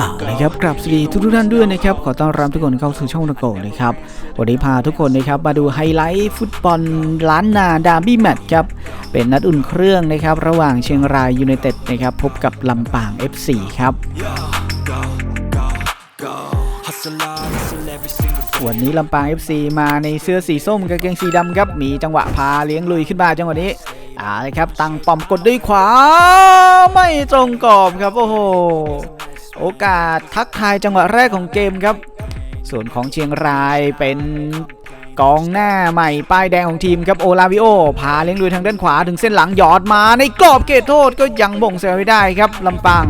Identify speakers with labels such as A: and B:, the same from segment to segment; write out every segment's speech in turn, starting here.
A: อ่า
B: go.
A: นะครับกราบสวัสดีทุกทุกๆท่านด้วยนะครับขอต้อนรับทุกคนเข้าสู่ช่องตะโกนะครับวันนี้พาทุกคนนะครับมาดูไฮไลท์ฟุตบอลล้านนาดาร์บี้แมตช์ครับเป็นนัดอุ่นเครื่องนะครับระหว่างเชียงรายยูไนเต็ดนะครับพบกับลำปาง FC ครับวันนี้ลำปาง FC มาในเสื้อสีส้มกางเกงสีดำครับมีจังหวะพาเลี้ยงลุยขึ้นมาจังหวะนี้ อ่าเลยครับตั้งป้อมกดด้วยขวา ไม่ตรงกรอบครับโอ้โหโอกาสทักทายจังหวะแรกของเกมครับ ส่วนของเชียงรายเป็นกองหน้าใหม่ป้ายแดงของทีมครับโอลาวิโอพาเลี้ยงลุยทางด้านขวาถึงเส้นหลังหยอดมาในกรอบเขตโทษก็ยังบ่งเสียไม่ได้ครับลำปาง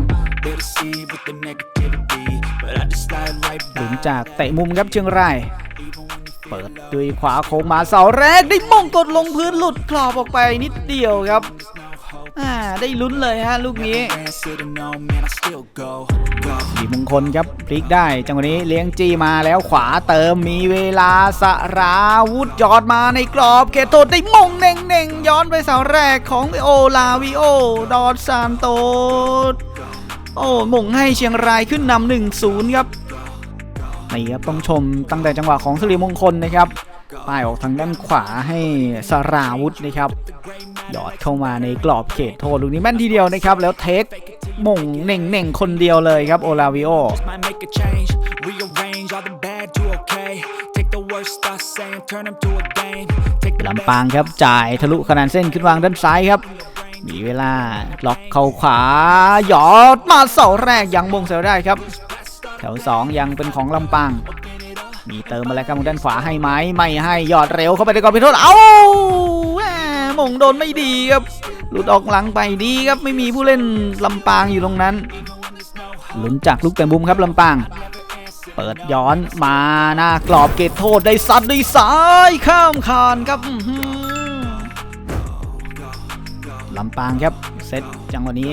B: They deceive with the negativity, but I just slide right
A: หลุน
B: by.
A: จากเตะมุมครับเชียงราย เปิดด้วยขวาโค้งมาเสาแรกได้มงกดลงพื้นหลุดกรอบออกไปนิดเดียวครับอ่าได้ลุ้นเลยฮะลูกนี้
B: Fans should've known, man, I still go, go.
A: สีมงคลครับพลิกได้ จังหวะนี้เลี้ยงจี้มาแล้วขวาเติมมีเวลาสราวุธยอดมาในกรอบเขตโทษได้มงเน่งเน่งย้อนไปเสาแรกของโอลาวิโอ ดอดซานโต โอ้มงให้เชียงรายขึ้นนำหนึ่งศูนย์ครับ นี่ครับต้องชมตั้งแต่จังหวะของสิริมงคลนะครับป้ายออกทางด้านขวาให้สราวุธนะครับหยอดเข้ามาในกรอบเขตโทษลูกนี้แม่นทีเดียวนะครับ แล้วเทคมงเน่งเน่งคนเดียวเลยครับโอลาวิโอ ลำปางครับจ่ายทะลุคะแนนเส้นขึ้นวางด้านซ้ายครับ มีเวลาล็อกเข้าขวาหยอดมาเสาแรกยังมงเสาได้ครับ แถว 2 ยังเป็นของลำปางมีเติมมาแล้วครับทางด้านขวาให้ไหมไม่ให้หยอดเร็วเข้าไปในกรอบเป็นโทษเอ้าแหมมงโดนไม่ดีครับ หลุดออกหลังไปดีครับไม่มีผู้เล่นลำปางอยู่ตรงนั้นลุ้นจากลูกแต่มุมครับลำปาง เปิดย้อนมาหน้ากรอบเกตโทษได้ซัดด้วยซ้ายข้ามคานครับลำปางครับเซตจังหวะนี้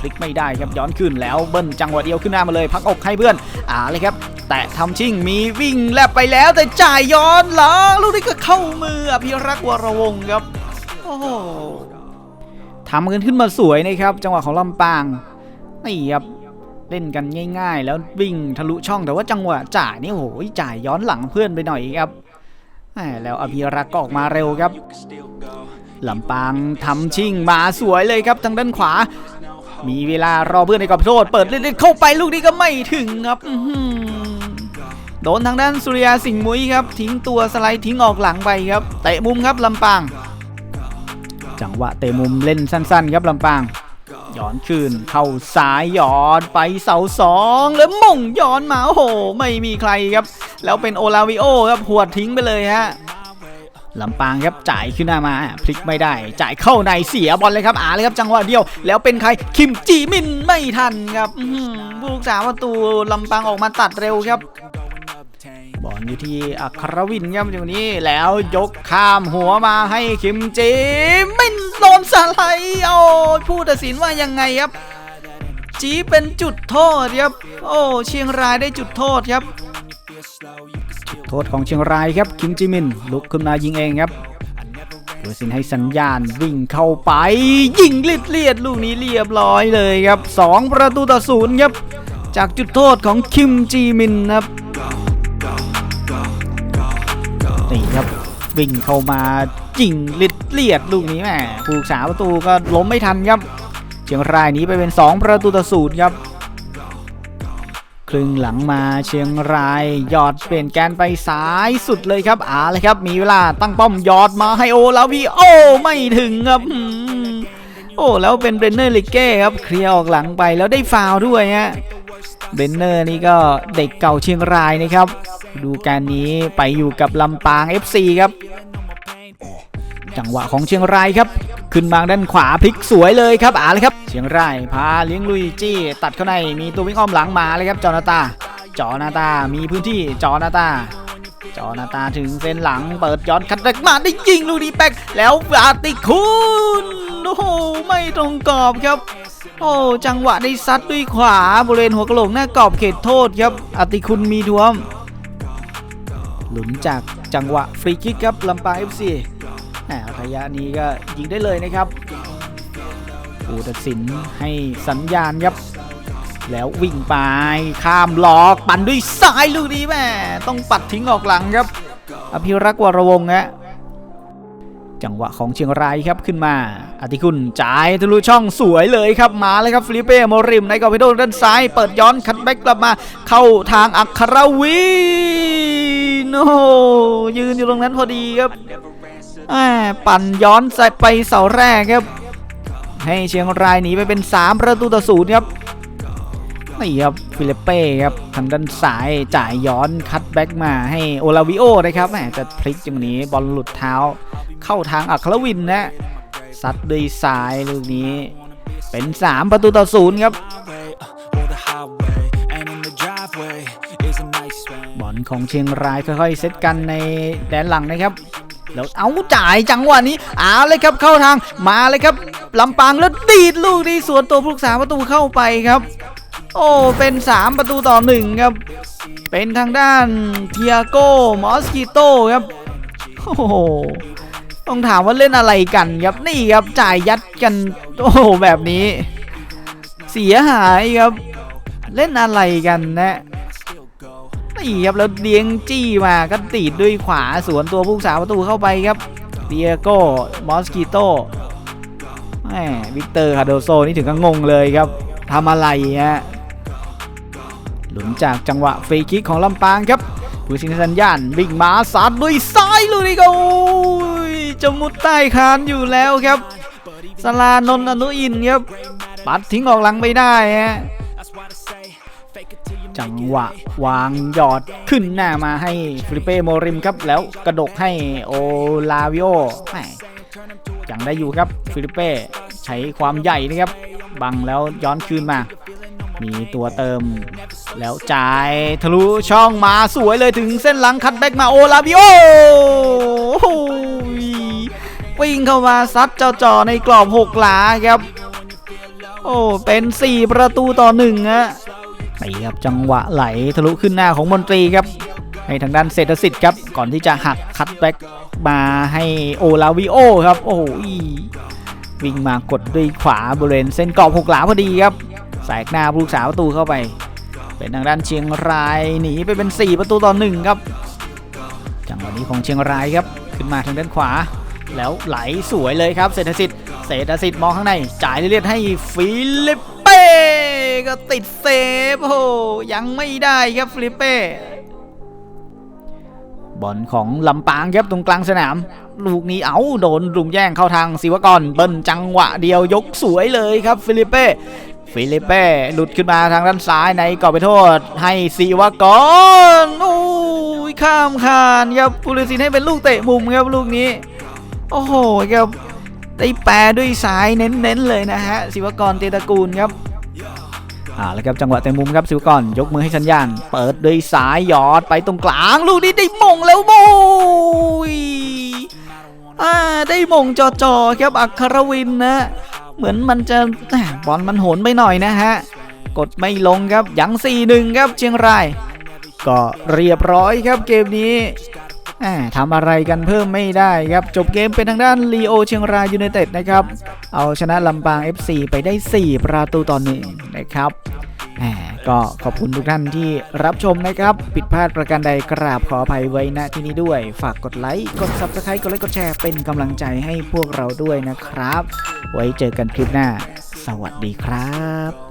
A: พลิกไม่ได้ครับย้อนขึ้นแล้วเบิ้ลจังหวะเดียวขึ้นหน้ามาเลย พักอกให้เพื่อนอ่าเลยครับ แต่ทำชิ่งมีวิ่งแลบไปแล้วแต่จ่ายย้อนหลังลูกนี้ก็เข้ามืออภิรักษ์วรวงครับโอ้ทำกันขึ้นมาสวยนะครับ จังหวะของลำปางนี่ครับเล่นกันง่าย ๆ แล้ววิ่งทะลุช่องแต่ว่าจังหวะจ่ายนี่โอ้โหจ่ายย้อนหลังเพื่อนไปหน่อยครับแล้วอภิรักษ์ก็ออกมาเร็วครับลำปางทำชิ่งมาสวยเลยครับทางด้านขวา มีเวลารอเพื่อนในกรอบโทษ เปิดเล่นๆเข้าไปลูกนี้ก็ไม่ถึงครับโดนทางด้านสุริยาสิงห์มุ้ยครับ ทิ้งตัวสไลด์ทิ้งออกหลังไปครับเตะมุมครับลำปาง จังหวะเตะมุมเล่นสั้นๆ ครับลำปางย้อนคืนเข้าซ้ายย้อนไปเสาสองแล้วม่งย้อนมาโอ้โห ไม่มีใครครับ แล้วเป็นโอลาวิโอครับหัวดทิ้งไปเลยฮะ ลำปางครับจ่ายขึ้นหน้ามาพลิกไม่ได้ จ่ายเข้าในเสียบอลเลยครับอาเลยครับจังหวะเดียว แล้วเป็นใครคิมจีมินไม่ทันครับผู้รักษาประตูลำปางออกมาตัดเร็วครับบอลอยู่ที่อัครวินครับอยู่นี้แล้วยกข้ามหัวมาให้คิมจีมินโดนสไลด์โอ้ผู้ตัดสินว่ายังไงครับจีเป็นจุดโทษครับ โอ้เชียงรายได้จุดโทษครับ โทษของเชียงรายครับคิมจิมินลุกขึ้นมายิงเองครับผู้สินให้สัญญาณวิ่งเข้าไป ยิงเลียดเลียดๆลูกนี้เรียบร้อยเลยครับสองประตูต่อศูนย์ครับ จากจุดโทษของคิมจีมินครับนี่ครับวิ่งเข้ามาจิงเลียดเลียดลูกนี้แหมผู้รักษาประตูก็ล้มไม่ทันครับเชียงรายนี้ไปเป็น 2 ประตูต่อศูนย์ครับ ครึ่งหลังมาเชียงราย ยอดเปลี่ยนแกนไปซ้ายสุดเลยครับอาเลยครับ มีเวลาตั้งป้อมยอดมาให้โอแลาวีโอไม่ถึงครับโอ้แล้วเป็นเบรนเนอร์ลิเก้ครับเคลียร์ออกหลังไปแล้วได้ฟาวด้วยฮะเบรนเนอร์นี่ก็เด็กเก่าเชียงรายนะครับ ดูการนี้ไปอยู่กับลำปาง FC ครับ จังหวะของเชียงรายครับ ขึ้นมาด้านขวาพลิกสวยเลยครับอาเลยครับ เชียงรายพาเลี้ยงลุยจี้ตัดเข้าในมีตัววิ่งอ้อมหลังมาเลยครับจอนาตา จอนาตา มีพื้นที่จอนาตา จอนาตาถึงเส้นหลังเปิดย้อนคัดแรกมาได้ยิงลูดีแป๊กแล้วอาติคุณโอ้โหไม่ตรงกรอบครับโอ้จังหวะได้ซัดด้วยขวาบริเวณหัวกระโหลกหน้ากรอบเขตโทษครับอาติคุณมีทวม หลุนจากจังหวะฟรีคิกครับลำปาง FC แหม ระยะนี้ก็ยิงได้เลยนะครับผู้ตัดสินให้สัญญาณครับ แล้ววิ่งไปข้ามล็อกปั่นด้วยซ้ายลูกนี้แม่ต้องปัดทิ้งออกหลังครับ อภิรักษ์วรวงศ์ฮะจังหวะของเชียงรายครับขึ้นมาอธิคุณจ่ายทะลุช่องสวยเลยครับมาเลยครับฟิลิเป้โมริมในกอร์เปโดด้านซ้าย เปิดย้อนคัดแบ็กกลับมา เข้าทางอัครวินโอ้ยืนอยู่ตรงนั้นพอดีครับ ปั่นย้อนใส่ไปเสาแรกครับ ให้เชียงรายหนีไปเป็น 3 ประตูต่อศูนย์ครับนี่ครับฟิลิปเป้ครับทางด้านซ้ายจ่ายย้อนคัตแบ็กมาให้โอลาวิโอนะครับแหมจะพลิกจังนี้บอลหลุดเท้า เข้าทางอัครวินนะซัดด้วยซ้ายลูกนี้ เป็น 3 ประตูต่อศูนย์ครับบอลของเชียงรายค่อยๆเซตกันในแดนหลังนะครับ แล้วเอาจ่ายจังหวะนี้เอาเลยครับเข้าทางมาเลยครับลำปางแล้วดีดลูกนี้สวนตัวผู้รักษาประตูเข้าไปครับ โอ้เป็น 3 ประตูต่อหนึ่งครับ เป็นทางด้านเทียโก้มอสกิโตครับโอ้โหต้องถามว่าเล่นอะไรกันครับนี่ครับจ่ายยัดกันโอ้โหแบบนี้ เสียหายครับ เล่นอะไรกันนะ นี่ครับแล้วเดียงจี้มาก็ตีดด้วยขวาสวนตัวผู้รักษาประตูเข้าไปครับเดียโก้มอสกิโตแหมวิกเตอร์คาโดโซนี่ถึงกับงงเลยครับทำอะไรฮะหลุนจากจังหวะฟรีคิกของลำปางครับผู้ชิงสัญญาณวิ่งมาสัดด้วยซ้ายลูกนี้ก็โอ้ยจะมุดใต้คานอยู่แล้วครับสลานนอนุอินครับปัดทิ้งออกหลังไปได้ฮะ จังหวะ วางยอดขึ้นหน้ามาให้ฟิลิเป้โมริมครับ แล้วกระดกให้โอลาวิโอแหมยังได้อยู่ครับฟิลิเป้ใช้ความใหญ่นะครับ บังแล้วย้อนคืนมา มีตัวเติม แล้วจ่ายทะลุช่องมาสวยเลยถึงเส้นหลังคัดแบ็กมาโอลาวิโอวิ่งเข้ามาซัดเจ้าจ่อในกรอบหกหลาครับ โอ้ เป็น 4 ประตูต่อหนึ่งฮะ นี่ครับจังหวะไหลทะลุขึ้นหน้าของมนตรีครับให้ทางด้านเศรษฐสิทธิ์ครับก่อนที่จะหักคัตแบ็กมาให้โอลาวิโอครับโอ้โหวิ่งมากดด้วยขวาบริเวณเส้นกรอบหกหลาพอดีครับแสกหน้าผู้รักษาประตูเข้าไป เป็นทางด้านเชียงรายหนีไปเป็น 4 ประตูต่อหนึ่งครับจังหวะนี้ของเชียงรายครับขึ้นมาทางด้านขวา แล้วไหลสวยเลยครับเศรษฐสิทธิ์เศรษฐสิทธิ์มองข้างในจ่ายเลียดให้ฟิลิป ก็ติดเซฟโอ้โหยังไม่ได้ครับฟิลิปเป้บอลของลำปางครับตรงกลางสนาม ลูกนี้เอาโดนรุมแย่งเข้าทางศิวกรเบิ้ลจังหวะเดียวยกสวยเลยครับฟิลิปเป้ฟิลิปเป้หลุดขึ้นมาทางด้านซ้ายในกรอบไปโทษ ให้ศิวกรโอ้ยข้ามคานครับปุริสินให้เป็นลูกเตะมุมครับลูกนี้ โอ้โหครับได้แปลด้วยซ้ายเน้นๆเลยนะฮะศิวกรเตตะกูลครับ อ่าแล้วครับจังหวะเต็มมุมครับศิวกรยกมือให้สัญญาณ เปิดด้วยซ้ายหยอดไปตรงกลาง ลูกนี้ได้มงแล้วโมยอ่าได้มงจอๆครับอัครวินนะเหมือนมันจะบอลมันโหนไปหน่อยนะฮะ กดไม่ลงครับยัง4-1ครับเชียงราย ก็เรียบร้อยครับเกมนี้ ทำอะไรกันเพิ่มไม่ได้ครับ จบเกมเป็นทางด้านลีโอเชียงรายยูไนเต็ดนะครับ เอาชนะลำปาง FC ไปได้ 4 ประตูต่อหนึ่งนะครับแหมก็ขอบคุณทุกท่านที่รับชมนะครับ ผิดพลาดประการใดกราบขออภัยไว้ณที่นี้ด้วย ฝากกดไลค์ กด Subscribe กดไลค์ กดแชร์เป็นกำลังใจให้พวกเราด้วยนะครับ ไว้เจอกันคลิปหน้า สวัสดีครับ